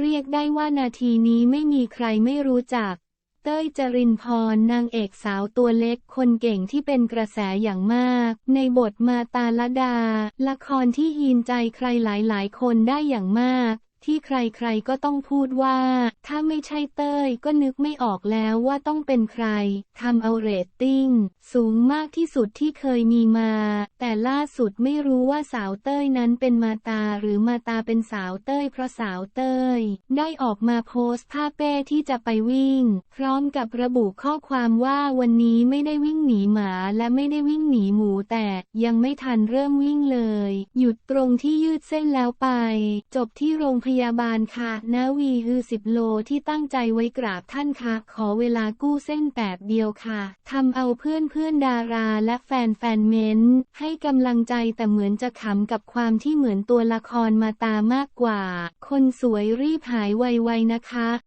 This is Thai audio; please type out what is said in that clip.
เรียกได้ว่านาทีนี้ไม่มีใครไม่รู้จัก เต้ยจรินพรนางเอกสาวตัวเล็กคนเก่งที่เป็นกระแสอย่างมาก ในบทมาตาลดา ละครที่ฮีนใจใครหลายๆ คนได้อย่างมาก ที่ใครๆก็ต้องพูดว่า ถ้าไม่ใช่เต้ยก็นึกไม่ออกแล้วว่าต้องเป็นใครทำเอาเรตติ้ง สูงมากที่สุดที่เคยมีมา แต่ล่าสุดไม่รู้ว่าสาวเต้ยนั้นเป็นมาตาหรือมาตาเป็นสาวเต้ยเพราะสาวเต้ย ได้ออกมาโพสต์ภาพเป้ที่จะไปวิ่ง พร้อมกับระบุข้อความว่าวันนี้ไม่ได้วิ่งหนีหมาและไม่ได้วิ่งหนีหมูแต่ยังไม่ทันเริ่มวิ่งเลย หยุดตรงที่ยืดเส้นแล้วไป จบที่โรงพยาบาลยาบาลค่ะนาวีฮือสิบโลที่ตั้งใจไว้กราบท่านค่ะ ขอเวลากู้เส้นแปบเดียวค่ะทำเอาเพื่อนเพื่อนดาราและแฟนแฟนเม้น ให้กำลังใจแต่เหมือนจะขำกับความที่เหมือนตัวละครมาตามากกว่า คนสวยรีบหายไวๆนะคะ